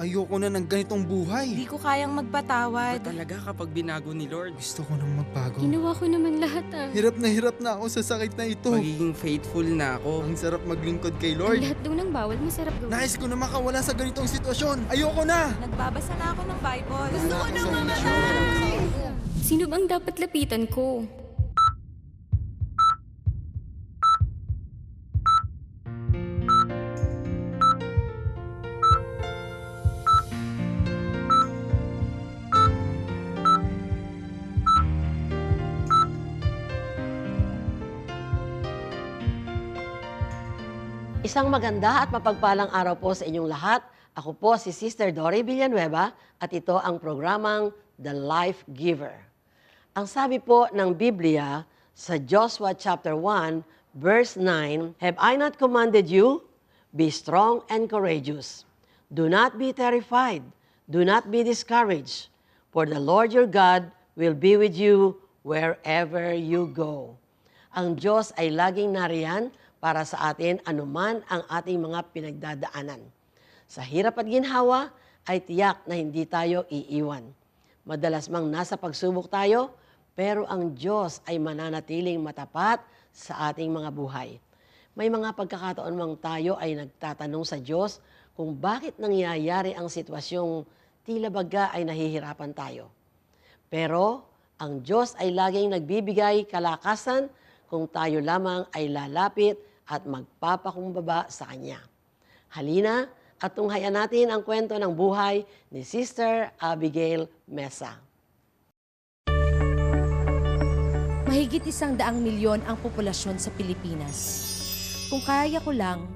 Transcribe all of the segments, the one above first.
Ayoko na ng ganitong buhay. Hindi ko kayang Ba magpatawad. talaga kapag binago ni Lord? Gusto ko nang magbago. Ginawa ko naman lahat ah. Hirap na hirap na ako sa sakit na ito. Magiging faithful na ako. Ang sarap maglingkod kay Ang Lord. lahat daw ng bawal, masarap gawin. Nais ko na makawala sa ganitong sitwasyon. Ayoko na! Nagbabasa na ako ng Bible. Gusto ko na mamatay! Sino bang dapat lapitan ko? Isang maganda at mapagpalang araw po sa inyong lahat. Ako po si Sister Dory Villanueva at ito ang programang The Life Giver. Ang sabi po ng Biblia sa Joshua chapter 1 verse 9, Have I not commanded you? Be strong and courageous. Do not be terrified. Do not be discouraged. For the Lord your God will be with you wherever you go. Ang Diyos ay laging nariyan para sa atin anuman ang ating mga pinagdadaanan. Sa hirap at ginhawa ay tiyak na hindi tayo iiwan. Madalas mang nasa pagsubok tayo, pero ang Diyos ay mananatiling matapat sa ating mga buhay. May mga pagkakataon mang tayo ay nagtatanong sa Diyos kung bakit nangyayari ang sitwasyong tila baga ay nahihirapan tayo. Pero ang Diyos ay laging nagbibigay kalakasan kung tayo lamang ay lalapit at magpapakumbaba sa Kanya. Halina at tunghayan natin ang kwento ng buhay ni Sister Abigail Mesa. Mahigit isang daang milyon ang populasyon sa Pilipinas. Kung kaya ko lang,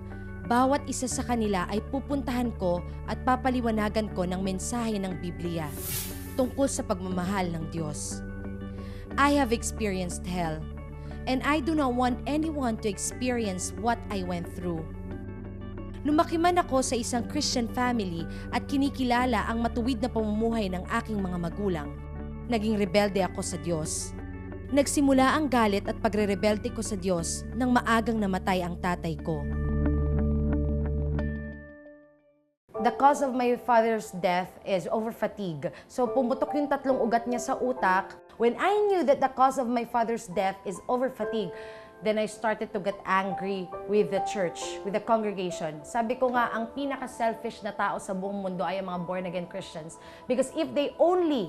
bawat isa sa kanila ay pupuntahan ko at papaliwanagan ko ng mensahe ng Biblia tungkol sa pagmamahal ng Diyos. I have experienced hell, and I do not want anyone to experience what I went through. Lumaki man ako sa isang Christian family at kinikilala ang matuwid na pamumuhay ng aking mga magulang. Naging rebelde ako sa Diyos. Nagsimula ang galit at pagre-rebelde ko sa Diyos nang maagang namatay ang tatay ko. The cause of my father's death is over fatigue. So pumutok yung tatlong ugat niya sa utak. When I knew that the cause of my father's death is over fatigue, then I started to get angry with the church, with the congregation. Sabi ko nga, ang pinaka-selfish na tao sa buong mundo ay ang mga born-again Christians. Because if they only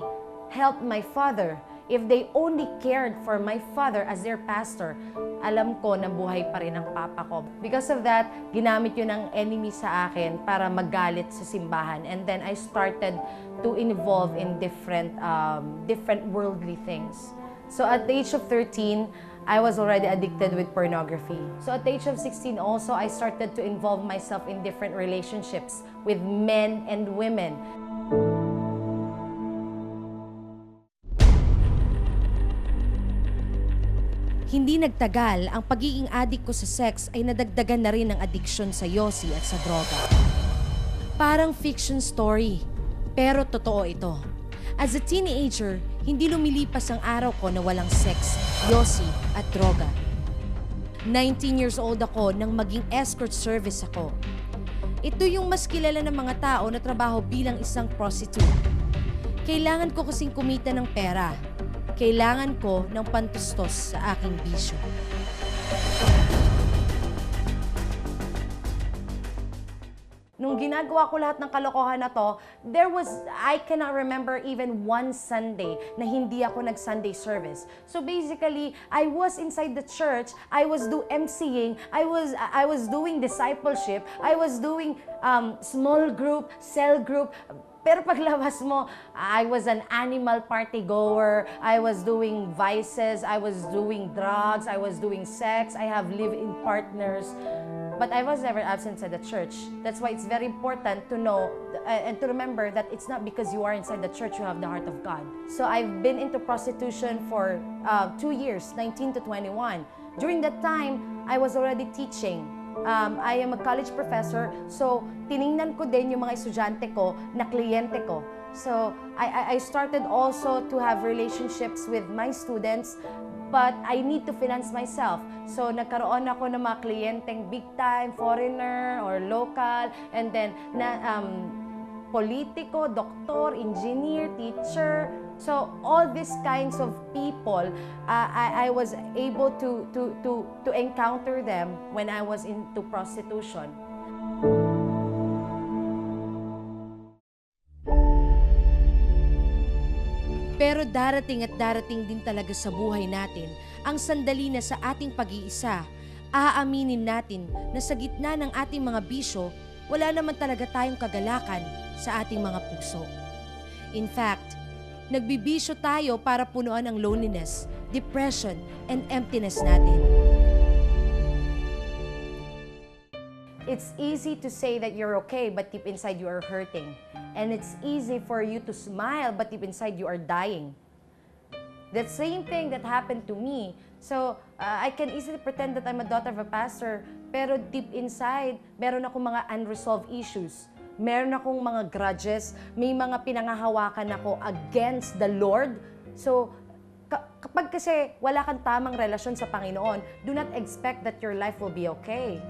helped my father, if they only cared for my father as their pastor, alam ko na buhay pa rin ang papa ko. Because of that, ginamit yun ng enemy sa akin para magalit sa simbahan. And then I started to involve in different, um, different worldly things. So at the age of 13, I was already addicted with pornography. So at the age of 16 also, I started to involve myself in different relationships with men and women. Hindi nagtagal, ang pagiging adik ko sa sex ay nadagdagan na rin ng addiction sa yosi at sa droga. Parang fiction story, pero totoo ito. As a teenager, hindi lumilipas ang araw ko na walang sex, yosi at droga. 19 years old ako nang maging escort service ako. Ito yung mas kilala ng mga tao na trabaho bilang isang prostitute. Kailangan ko kasing kumita ng pera. Kailangan ko ng pantustos sa aking bisyo. Nung ginagawa ko lahat ng kalokohan na to, there was, I cannot remember even one Sunday na hindi ako nag-Sunday service. So basically, I was inside the church, I was do MCing, I was, I was doing discipleship, I was doing um, small group, cell group, pero paglabas mo, I was an animal party goer, I was doing vices, I was doing drugs, I was doing sex, I have live-in partners. But I was never absent at the church. That's why it's very important to know uh, and to remember that it's not because you are inside the church you have the heart of God. So I've been into prostitution for uh, two years, 19 to 21. During that time, I was already teaching. Um, I am a college professor, so tiningnan ko din yung mga estudyante ko na kliyente ko. So I, I started also to have relationships with my students but I need to finance myself. So, nagkaroon ako ng mga kliyenteng big time, foreigner or local, and then na, um, politiko, doktor, engineer, teacher. So all these kinds of people, uh, I, I was able to, to, to, to encounter them when I was into prostitution. Pero darating at darating din talaga sa buhay natin ang sandali na sa ating pag-iisa, aaminin natin na sa gitna ng ating mga bisyo, wala naman talaga tayong kagalakan sa ating mga puso. In fact, nagbibisyo tayo para punuan ang loneliness, depression, and emptiness natin. It's easy to say that you're okay, but deep inside you are hurting. And it's easy for you to smile, but deep inside you are dying. That same thing that happened to me. So, uh, I can easily pretend that I'm a daughter of a pastor, pero deep inside, meron akong mga unresolved issues. Meron akong mga grudges, may mga pinangahawakan ako against the Lord. So, ka- kapag kasi wala kang tamang relasyon sa Panginoon, do not expect that your life will be okay.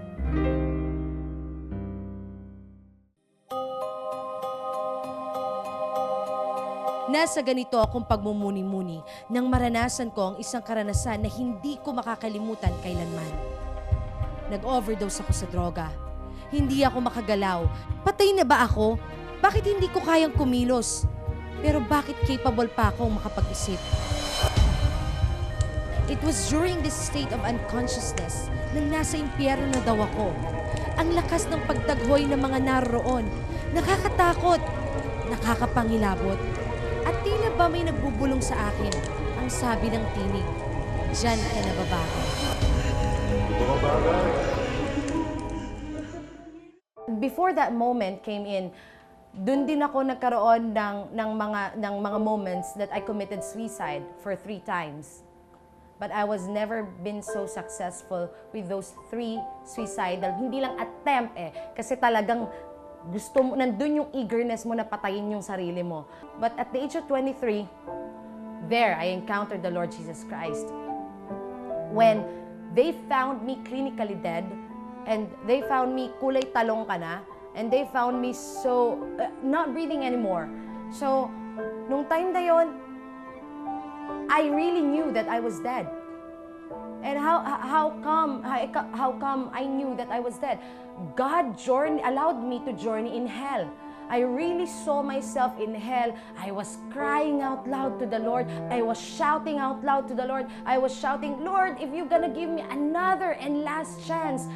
Nasa ganito akong pagmumuni-muni nang maranasan ko ang isang karanasan na hindi ko makakalimutan kailanman. Nag-overdose ako sa droga. Hindi ako makagalaw. Patay na ba ako? Bakit hindi ko kayang kumilos? Pero bakit capable pa akong makapag-isip? It was during this state of unconsciousness nang nasa impyerno na daw ako. Ang lakas ng pagtaghoy ng mga naroon. Nakakatakot. Nakakapangilabot. At tila ba may nagbubulong sa akin ang sabi ng tinig, Diyan ka nababago. Before that moment came in, dun din ako nagkaroon ng, ng, mga, ng mga moments that I committed suicide for three times. But I was never been so successful with those three suicidal, hindi lang attempt eh, kasi talagang gusto mo, nandun yung eagerness mo na patayin yung sarili mo. But at the age of 23, there I encountered the Lord Jesus Christ when they found me clinically dead and they found me kulay talong ka na and they found me so uh, not breathing anymore. So, nung time na yon, I really knew that I was dead. And how how come how, come I knew that I was dead? God journey allowed me to journey in hell. I really saw myself in hell. I was crying out loud to the Lord. I was shouting out loud to the Lord. I was shouting, Lord, if you're gonna give me another and last chance.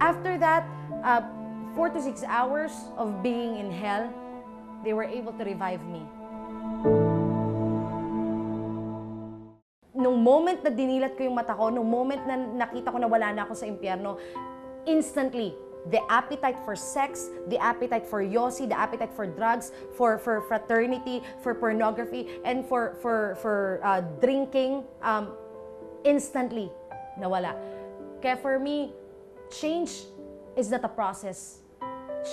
After that, uh, four to six hours of being in hell, they were able to revive me. nung moment na dinilat ko yung mata ko, nung moment na nakita ko na wala na ako sa impyerno, instantly, the appetite for sex, the appetite for yosi, the appetite for drugs, for for fraternity, for pornography, and for for for uh, drinking, um, instantly nawala. Kaya for me, change is not a process.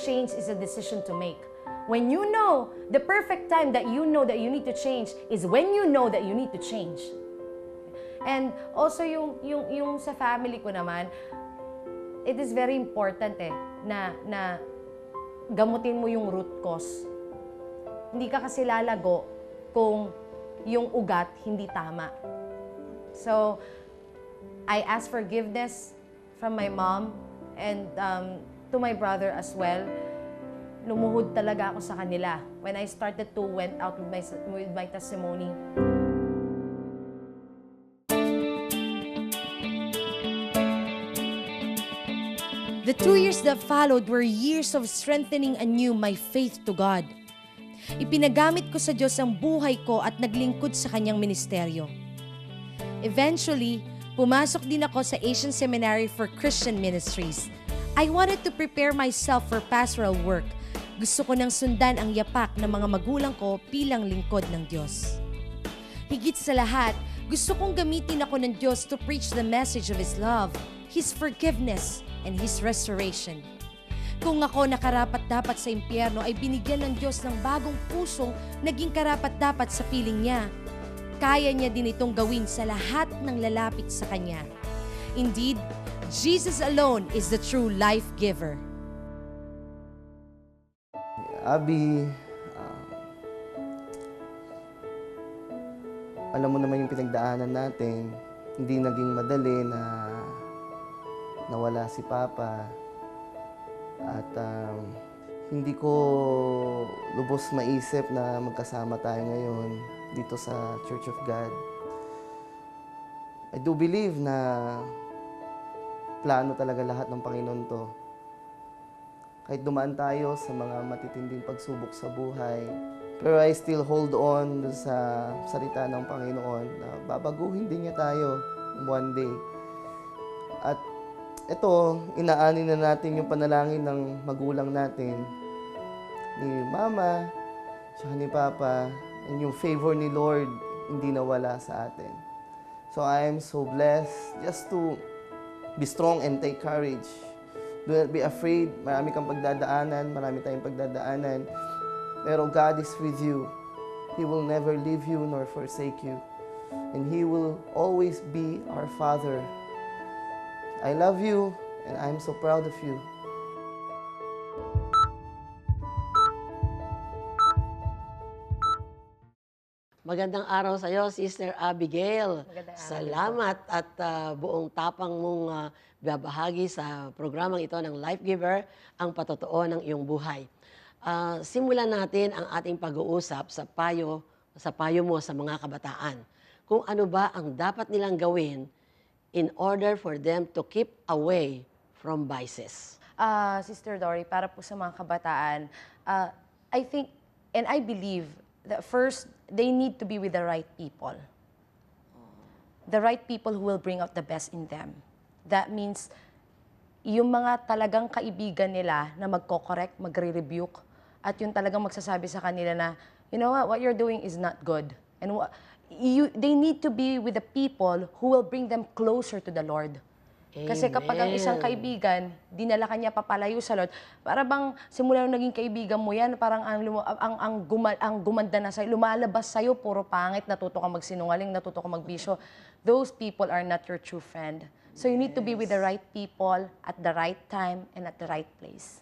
Change is a decision to make. When you know the perfect time that you know that you need to change is when you know that you need to change. And also yung yung yung sa family ko naman, it is very important eh na na gamutin mo yung root cause. Hindi ka kasi lalago kung yung ugat hindi tama. So, I ask forgiveness from my mom and um, to my brother as well. Lumuhod talaga ako sa kanila when I started to went out with my, with my testimony. The two years that followed were years of strengthening anew my faith to God. Ipinagamit ko sa Diyos ang buhay ko at naglingkod sa kanyang ministeryo. Eventually, pumasok din ako sa Asian Seminary for Christian Ministries. I wanted to prepare myself for pastoral work. Gusto ko nang sundan ang yapak ng mga magulang ko bilang lingkod ng Diyos. Higit sa lahat, gusto kong gamitin ako ng Diyos to preach the message of His love, His forgiveness, and His restoration. Kung ako nakarapat dapat sa impyerno ay binigyan ng Diyos ng bagong pusong naging karapat dapat sa piling niya. Kaya niya din itong gawin sa lahat ng lalapit sa Kanya. Indeed, Jesus alone is the true life giver. Abi, ah, alam mo naman yung pinagdaanan natin. Hindi naging madali na nawala si Papa. At um, hindi ko lubos maisip na magkasama tayo ngayon dito sa Church of God. I do believe na plano talaga lahat ng Panginoon to. Kahit dumaan tayo sa mga matitinding pagsubok sa buhay, pero I still hold on sa salita ng Panginoon na babaguhin din niya tayo one day. At ito, inaani na natin yung panalangin ng magulang natin, ni Mama, tsaka ni Papa, yung favor ni Lord hindi nawala sa atin. So I am so blessed just to be strong and take courage. Do not be afraid. Marami kang pagdadaanan, marami tayong pagdadaanan. Pero God is with you. He will never leave you nor forsake you. And He will always be our Father. I love you and I'm so proud of you. Magandang araw sa iyo, Sister Abigail. Magandang araw Salamat at ah, buong tapang mong ah, babahagi sa programang ito ng Life Giver, ang patotoo ng iyong buhay. Ah, simulan natin ang ating pag-uusap sa payo sa payo mo sa mga kabataan. Kung ano ba ang dapat nilang gawin in order for them to keep away from vices. Ah, Sister Dory, para po sa mga kabataan, ah, I think and I believe that first, they need to be with the right people. The right people who will bring out the best in them. That means, yung mga talagang kaibigan nila na magko-correct, magre-rebuke, at yung talagang magsasabi sa kanila na, you know what, what you're doing is not good. And you, they need to be with the people who will bring them closer to the Lord. Kasi kapag ang isang Amen. kaibigan, dinala kanya papalayo sa Lord, para bang simula nung naging kaibigan mo yan, parang ang, ang, ang, guma- ang gumanda na sa'yo, lumalabas sa'yo, puro pangit, natuto ka magsinungaling, natuto ka magbisyo. Those people are not your true friend. So you need to be with the right people at the right time and at the right place.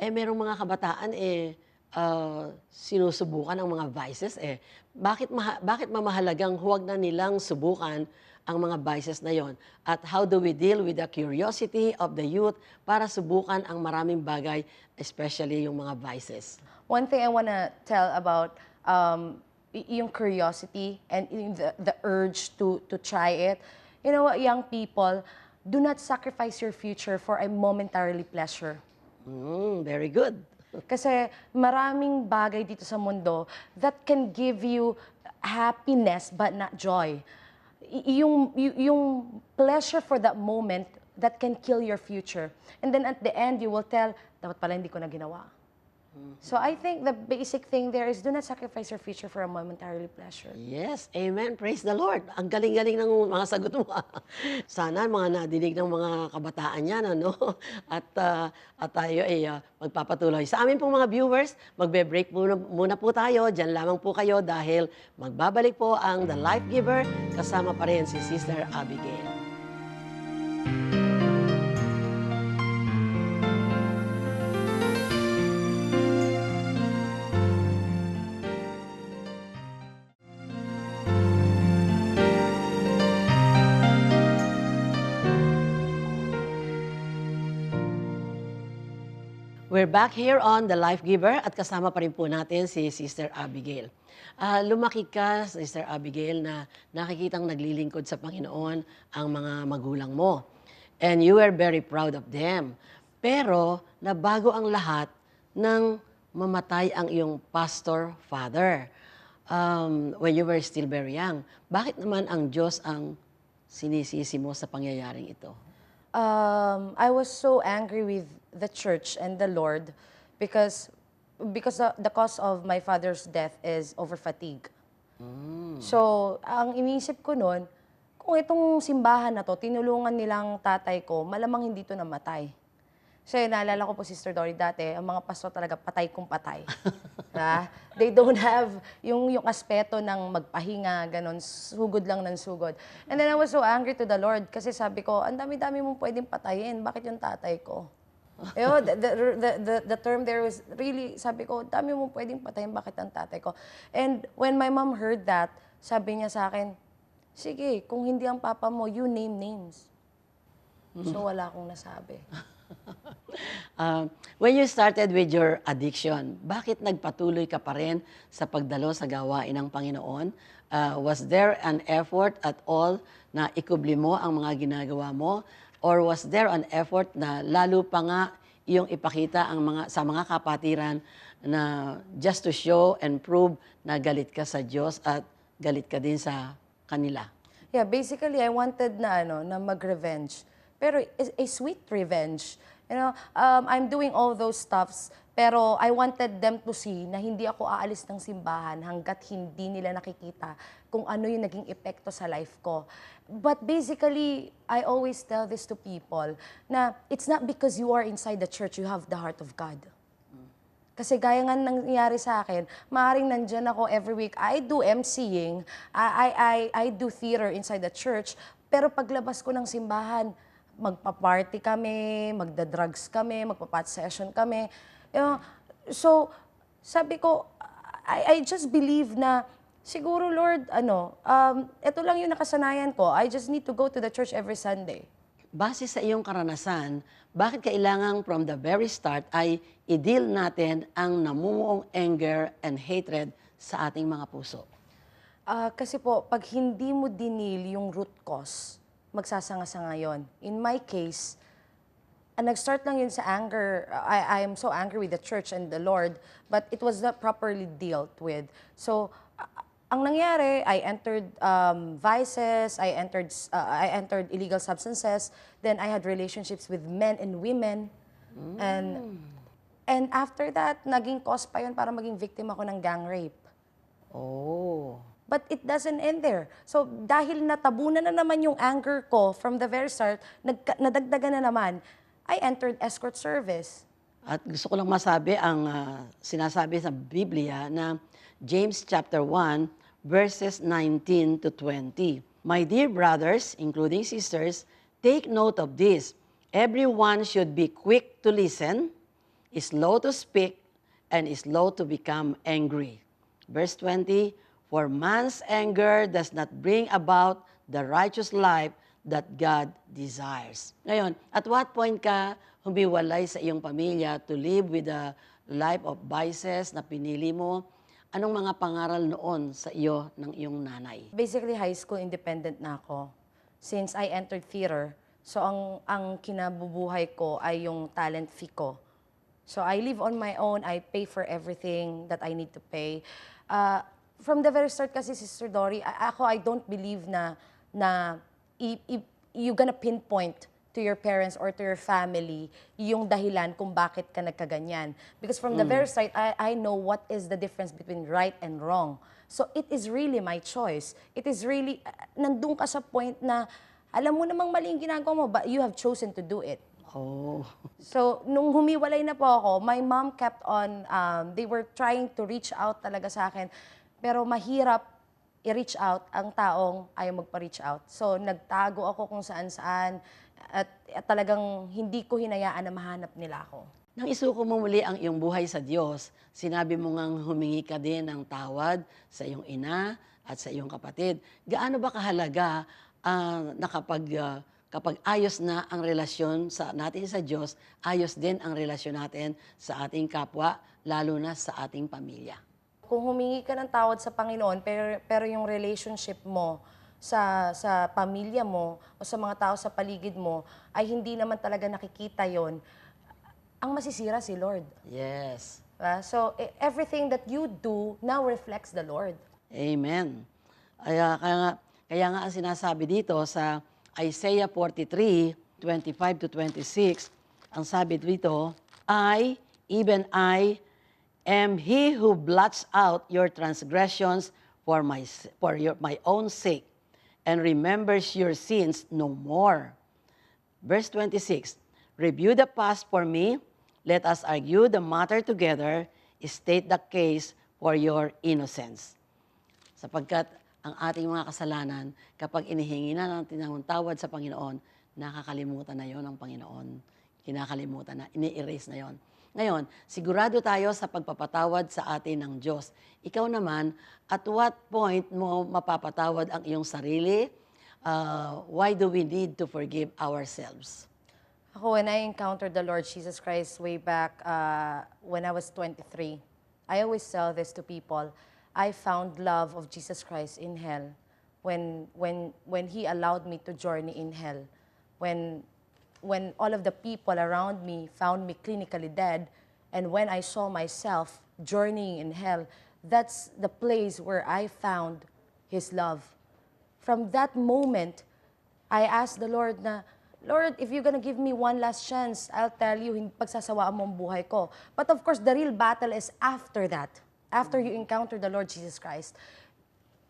Eh, merong mga kabataan, eh, ah, sinusubukan ang mga vices, eh. Bakit, maha- bakit mamahalagang huwag na nilang subukan ang mga vices na yon? At how do we deal with the curiosity of the youth para subukan ang maraming bagay, especially yung mga vices? One thing I want to tell about um, yung curiosity and the, the urge to, to try it. You know what, young people, do not sacrifice your future for a momentarily pleasure. Mm, very good. Kasi maraming bagay dito sa mundo that can give you happiness but not joy. Yung, yung pleasure for that moment that can kill your future. And then at the end, you will tell, dapat pala hindi ko na ginawa. So I think the basic thing there is do not sacrifice your future for a momentarily pleasure. Yes, amen. Praise the Lord. Ang galing-galing ng mga sagot mo. Sana mga nadinig ng mga kabataan yan, ano? At, ah, at tayo ay ah, magpapatuloy. Sa amin pong mga viewers, magbe-break muna, muna po tayo. Diyan lamang po kayo dahil magbabalik po ang The Life Giver. Kasama pa rin si Sister Abigail. We're back here on The Life Giver at kasama pa rin po natin si Sister Abigail. Ah, lumaki ka, Sister Abigail, na nakikitang naglilingkod sa Panginoon ang mga magulang mo. And you were very proud of them. Pero nabago ang lahat nang mamatay ang iyong pastor father um, when you were still very young. Bakit naman ang Diyos ang sinisisi mo sa pangyayaring ito? um, I was so angry with the church and the Lord because because the, the cause of my father's death is over fatigue. So, ang iniisip ko noon, kung itong simbahan na to, tinulungan nilang tatay ko, malamang hindi to namatay. So, yun, naalala ko po, Sister Dory, dati, ang mga pastor talaga patay kung patay. Ha? They don't have yung, yung aspeto ng magpahinga, ganun, sugod lang ng sugod. And then I was so angry to the Lord kasi sabi ko, ang dami-dami mong pwedeng patayin, bakit yung tatay ko? Know, the, the, the, the, the term there was really, sabi ko, dami mo pwedeng patayin, bakit ang tatay ko? And when my mom heard that, sabi niya sa akin, sige, kung hindi ang papa mo, you name names. So wala akong nasabi. Um, when you started with your addiction, bakit nagpatuloy ka pa rin sa pagdalo sa gawain ng Panginoon? Uh, was there an effort at all na ikubli mo ang mga ginagawa mo? Or was there an effort na lalo pa nga iyong ipakita ang mga, sa mga kapatiran na just to show and prove na galit ka sa Diyos at galit ka din sa kanila? Yeah, basically, I wanted na, ano, na mag-revenge. Pero a, a sweet revenge. You know, um, I'm doing all those stuffs, pero I wanted them to see na hindi ako aalis ng simbahan hanggat hindi nila nakikita kung ano yung naging epekto sa life ko. But basically, I always tell this to people na it's not because you are inside the church, you have the heart of God. Kasi gaya nga nangyari sa akin, maaaring nandyan ako every week. I do MCing, I, I, I, I do theater inside the church, pero paglabas ko ng simbahan, magpa-party kami, magda-drugs kami, magpa-pot session kami. You know, so, sabi ko, I, I just believe na, siguro Lord, ano, um, ito lang yung nakasanayan ko. I just need to go to the church every Sunday. Base sa iyong karanasan, bakit kailangan from the very start ay i-deal natin ang namumuong anger and hatred sa ating mga puso? Ah, kasi po, pag hindi mo dinil yung root cause, magsasanga-sanga yun. In my case, ah, nag-start lang yun sa anger. I, I am so angry with the church and the Lord, but it was not properly dealt with. So, ang nangyari, I entered um, vices, I entered, ah, I entered illegal substances, then I had relationships with men and women. And, and after that, naging cause pa yun para maging victim ako ng gang rape. Oh. But it doesn't end there. So dahil natabunan na naman yung anger ko from the very start, nagka- nadagdagan na naman, I entered escort service. At gusto ko lang masabi ang ah, sinasabi sa Biblia na James chapter 1 verses 19 to 20. My dear brothers, including sisters, take note of this. Everyone should be quick to listen, slow to speak, and slow to become angry. Verse 20, For man's anger does not bring about the righteous life that God desires. Ngayon, at what point ka humiwalay sa iyong pamilya to live with a life of vices na pinili mo? Anong mga pangaral noon sa iyo ng iyong nanay? Basically, high school independent na ako. Since I entered theater, so ang, ang kinabubuhay ko ay yung talent fee ko. So I live on my own, I pay for everything that I need to pay. Uh, from the very start kasi, Sister Dory, ako, I don't believe na, na i- i- you gonna pinpoint to your parents or to your family yung dahilan kung bakit ka nagkaganyan. Because from the very start, I, I know what is the difference between right and wrong. So it is really my choice. It is really, uh, nandun ka sa point na, alam mo namang mali yung ginagawa mo, but you have chosen to do it. Oh, So, nung humiwalay na po ako, my mom kept on, um, they were trying to reach out talaga sa akin. Pero mahirap i-reach out ang taong ayaw magpa-reach out. So, nagtago ako kung saan-saan at, at talagang hindi ko hinayaan na mahanap nila ako. Nang isuko mo muli ang iyong buhay sa Diyos, sinabi mo ngang humingi ka din ng tawad sa iyong ina at sa iyong kapatid. Gaano ba kahalaga ah, na kapag, ah, kapag ayos na ang relasyon sa natin sa Diyos, ayos din ang relasyon natin sa ating kapwa, lalo na sa ating pamilya? Kung humingi ka ng tawad sa Panginoon, pero, pero yung relationship mo sa, sa pamilya mo o sa mga tao sa paligid mo ay hindi naman talaga nakikita yon ang masisira si Lord. Yes. Diba? So, e- everything that you do now reflects the Lord. Amen. Kaya, kaya, nga, kaya nga ang sinasabi dito sa Isaiah 43, 25 to 26, ang sabi dito, I, even I, am he who blots out your transgressions for my, for your, my own sake, and remembers your sins no more. Verse 26, Review the past for me, let us argue the matter together, state the case for your innocence. Sapagkat ang ating mga kasalanan, kapag inihingi na natin ng tawad sa Panginoon, nakakalimutan na yon ng Panginoon. kinakalimutan na, ini-erase na yon. Ngayon, sigurado tayo sa pagpapatawad sa atin ng Diyos. Ikaw naman, at what point mo mapapatawad ang iyong sarili? Uh, why do we need to forgive ourselves? Ako, when I encountered the Lord Jesus Christ way back uh, when I was 23, I always tell this to people. I found love of Jesus Christ in hell when, when, when He allowed me to journey in hell. When, when all of the people around me found me clinically dead, and when I saw myself journeying in hell, that's the place where I found His love. From that moment, I asked the Lord na, Lord, if you're gonna give me one last chance, I'll tell you, pagsasawaan mo ang buhay ko. But of course, the real battle is after that, after you encounter the Lord Jesus Christ.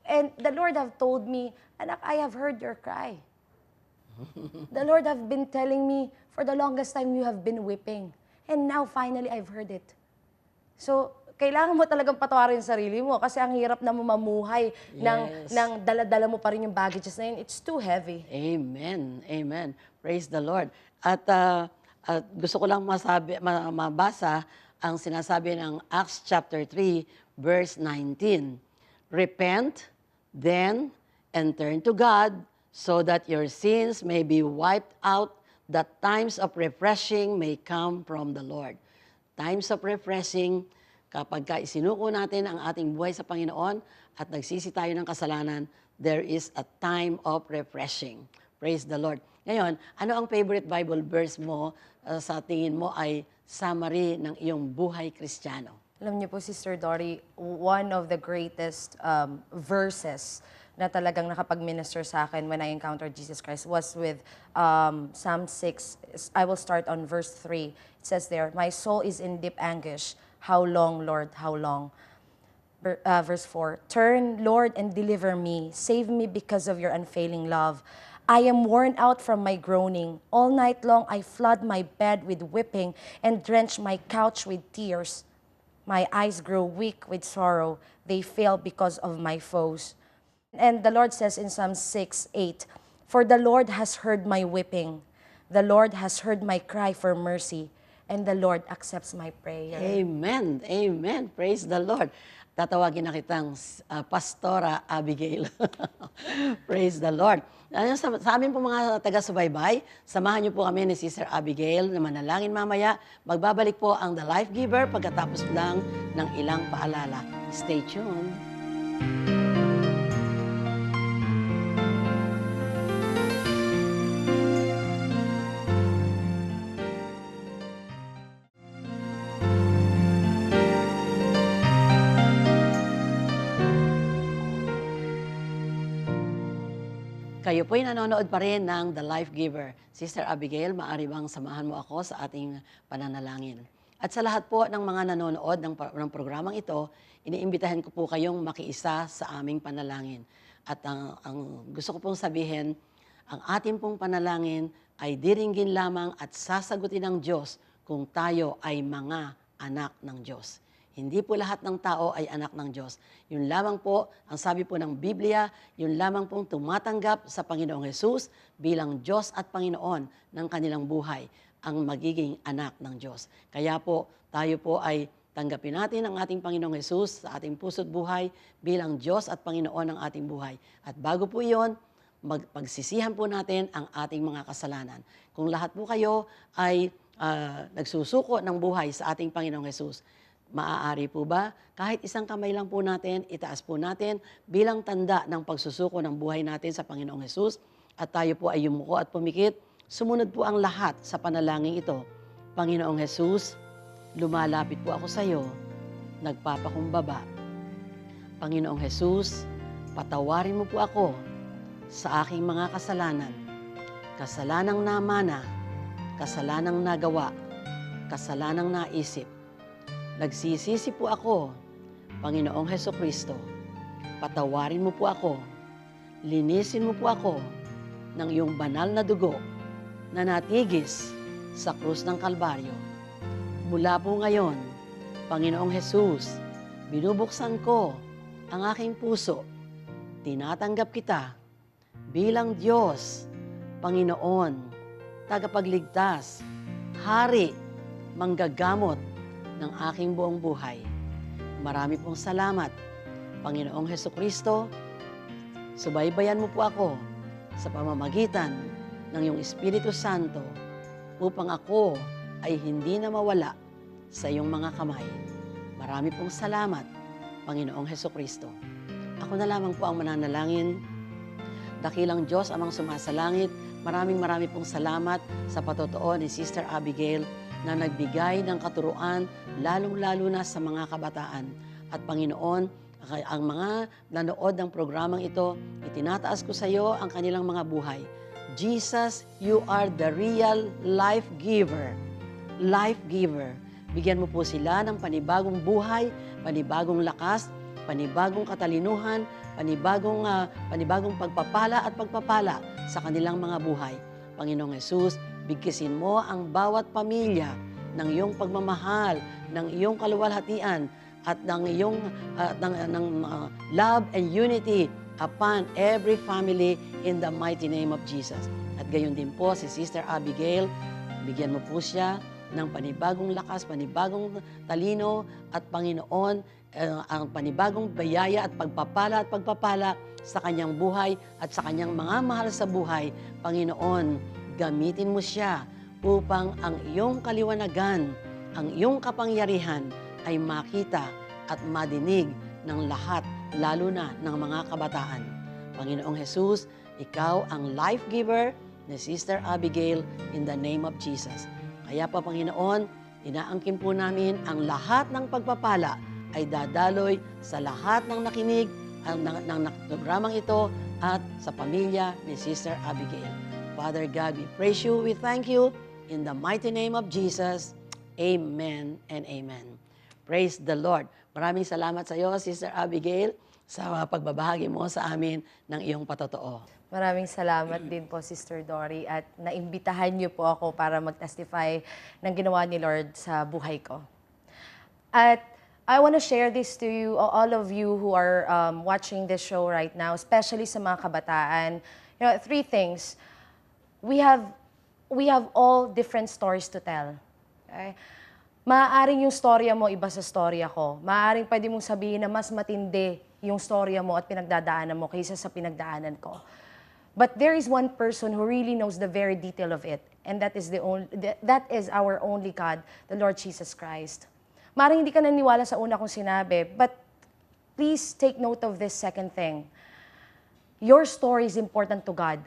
And the Lord have told me, anak, I have heard your cry. The Lord have been telling me, for the longest time you have been weeping. And now, finally, I've heard it. So, kailangan mo talagang patawarin sarili mo kasi ang hirap na mo mamuhay ng, Yes. ng dala-dala mo pa rin yung baggages na yun. It's too heavy. Amen. Amen. Praise the Lord. At ah, at gusto ko lang masabi, ma- mabasa ang sinasabi ng Acts chapter 3, verse 19. Repent, then, and turn to God, so that your sins may be wiped out, that times of refreshing may come from the Lord. Times of refreshing, kapag ka isinuko natin ang ating buhay sa Panginoon at nagsisi tayo ng kasalanan, there is a time of refreshing. Praise the Lord. Ngayon, ano ang favorite Bible verse mo uh, sa tingin mo ay summary ng iyong buhay kristyano? Alam niyo po, Sister Dory, one of the greatest um, verses na talagang nakapag-minister sa akin when I encountered Jesus Christ was with um, Psalm 6. I will start on verse 3. It says there, My soul is in deep anguish. How long, Lord, how long? Uh, verse 4 Turn, Lord, and deliver me. Save me because of your unfailing love. I am worn out from my groaning. All night long I flood my bed with weeping and drench my couch with tears. My eyes grow weak with sorrow. They fail because of my foes. And the Lord says in Psalm 6 8, For the Lord has heard my weeping. The Lord has heard my cry for mercy. And the Lord accepts my prayer. Amen. Amen. Praise the Lord. Tatawagin na kitang uh, Pastora Abigail. Praise the Lord. Ano, sa, sa amin po mga taga-subaybay, samahan niyo po kami ni Sister Abigail na manalangin mamaya. Magbabalik po ang The Life Giver pagkatapos lang ng ilang paalala. Stay tuned. Kayo po'y nanonood pa rin ng The Life Giver. Sister Abigail, maaari bang samahan mo ako sa ating pananalangin? At sa lahat po ng mga nanonood ng, ng programang ito, iniimbitahan ko po kayong makiisa sa aming panalangin. At ang, ang gusto ko pong sabihin, ang ating pong panalangin ay diringgin lamang at sasagutin ng Diyos kung tayo ay mga anak ng Diyos. Hindi po lahat ng tao ay anak ng Diyos. Yun lamang po, ang sabi po ng Biblia, yun lamang pong tumatanggap sa Panginoong Hesus bilang Diyos at Panginoon ng kanilang buhay ang magiging anak ng Diyos. Kaya po, tayo po ay tanggapin natin ang ating Panginoong Hesus sa ating puso't buhay bilang Diyos at Panginoon ng ating buhay. At bago po iyon, magpagsisihan po natin ang ating mga kasalanan. Kung lahat po kayo ay ah, nagsusuko ng buhay sa ating Panginoong Hesus, Maaari po ba? Kahit isang kamay lang po natin, itaas po natin bilang tanda ng pagsusuko ng buhay natin sa Panginoong Hesus at tayo po ay yumuko at pumikit. Sumunod po ang lahat sa panalangin ito. Panginoong Hesus, lumalapit po ako sa iyo, nagpapakumbaba. Panginoong Hesus, patawarin mo po ako sa aking mga kasalanan. Kasalanang namana, kasalanang nagawa, kasalanang naisip, Nagsisisi po ako, Panginoong Heso Kristo. Patawarin mo po ako. Linisin mo po ako ng iyong banal na dugo na natigis sa krus ng Kalbaryo. Mula po ngayon, Panginoong Jesus, binubuksan ko ang aking puso. Tinatanggap kita bilang Diyos, Panginoon, tagapagligtas, hari, manggagamot ng aking buong buhay. Marami pong salamat, Panginoong Heso Kristo. Subaybayan mo po ako sa pamamagitan ng iyong Espiritu Santo upang ako ay hindi na mawala sa iyong mga kamay. Marami pong salamat, Panginoong Heso Kristo. Ako na lamang po ang mananalangin. Dakilang Diyos amang sumasalangit, maraming marami pong salamat sa patotoo ni Sister Abigail na nagbigay ng katuruan lalong-lalo na sa mga kabataan. At Panginoon, ang mga nanood ng programang ito, itinataas ko sa iyo ang kanilang mga buhay. Jesus, you are the real life giver. Life giver. Bigyan mo po sila ng panibagong buhay, panibagong lakas, panibagong katalinuhan, panibagong, ah, panibagong pagpapala at pagpapala sa kanilang mga buhay. Panginoong Yesus, bigkisin mo ang bawat pamilya ng iyong pagmamahal, ng iyong kaluwalhatian, at ng iyong ah, ng, ng ah, love and unity upon every family in the mighty name of Jesus. At gayon din po si Sister Abigail, bigyan mo po siya ng panibagong lakas, panibagong talino at Panginoon, eh, ang panibagong bayaya at pagpapala at pagpapala sa kanyang buhay at sa kanyang mga mahal sa buhay. Panginoon, gamitin mo siya upang ang iyong kaliwanagan, ang iyong kapangyarihan ay makita at madinig ng lahat, lalo na ng mga kabataan. Panginoong Jesus, ikaw ang life giver ni Sister Abigail in the name of Jesus. Kaya pa Panginoon, inaangkin po namin ang lahat ng pagpapala ay dadaloy sa lahat ng nakinig ng, ng, ng programang ito at sa pamilya ni Sister Abigail. Father God, we praise you, we thank you. In the mighty name of Jesus, Amen and Amen. Praise the Lord. Maraming salamat sa iyo, Sister Abigail, sa pagbabahagi mo sa amin ng iyong patotoo. Maraming salamat din po, Sister Dory, at naimbitahan niyo po ako para mag-testify ng ginawa ni Lord sa buhay ko. At I want to share this to you, all of you who are um, watching this show right now, especially sa mga kabataan. You know, three things. We have, we have all different stories to tell. Okay? Maaaring yung storya mo iba sa storya ko. Maaaring pwede mong sabihin na mas matindi yung storya mo at pinagdadaanan mo kaysa sa pinagdaanan ko. But there is one person who really knows the very detail of it, and that is the only, that is our only God, the Lord Jesus Christ. Maring hindi ka naniwala sa una kong sinabi, but please take note of this second thing. Your story is important to God.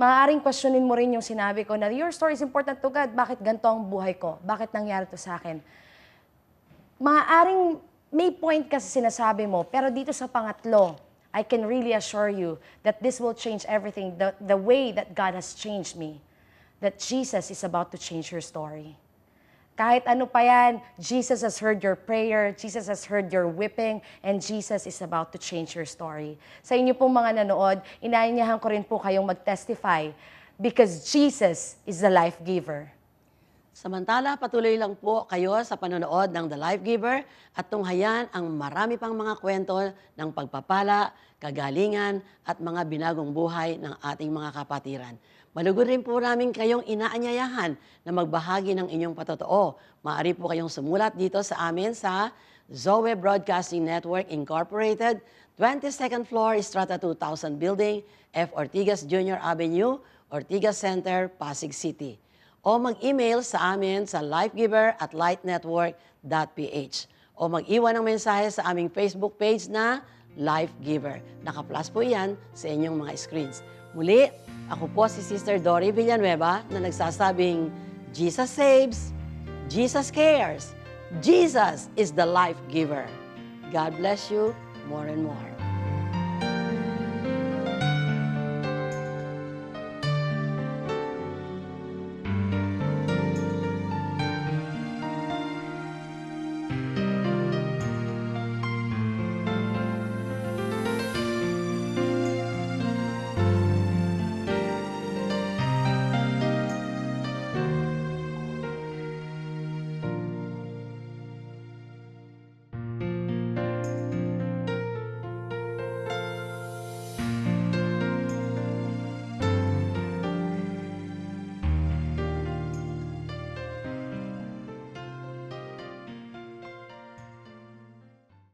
Maaaring questionin mo rin yung sinabi ko na your story is important to God. Bakit ganito ang buhay ko? Bakit nangyari to sa akin? Maaaring may point kasi sinasabi mo, pero dito sa pangatlo, I can really assure you that this will change everything the, the way that God has changed me. That Jesus is about to change your story. Kahit ano pa yan, Jesus has heard your prayer, Jesus has heard your whipping, and Jesus is about to change your story. Sa inyo pong mga nanood, inaanyahan ko rin po kayong mag-testify because Jesus is the life giver. Samantala, patuloy lang po kayo sa panonood ng The Life Giver at tunghayan ang marami pang mga kwento ng pagpapala, kagalingan at mga binagong buhay ng ating mga kapatiran. Malugod rin po namin kayong inaanyayahan na magbahagi ng inyong patotoo. Maaari po kayong sumulat dito sa amin sa Zoe Broadcasting Network Incorporated, 22nd floor, Strata 2000 Building, F. Ortigas Jr. Avenue, Ortigas Center, Pasig City. O mag-email sa amin sa lifegiver at lightnetwork.ph. O mag-iwan ng mensahe sa aming Facebook page na Life Giver. Naka-plus po yan sa inyong mga screens. Muli, ako po si Sister Dory Villanueva na nagsasabing, Jesus saves, Jesus cares, Jesus is the life giver. God bless you more and more.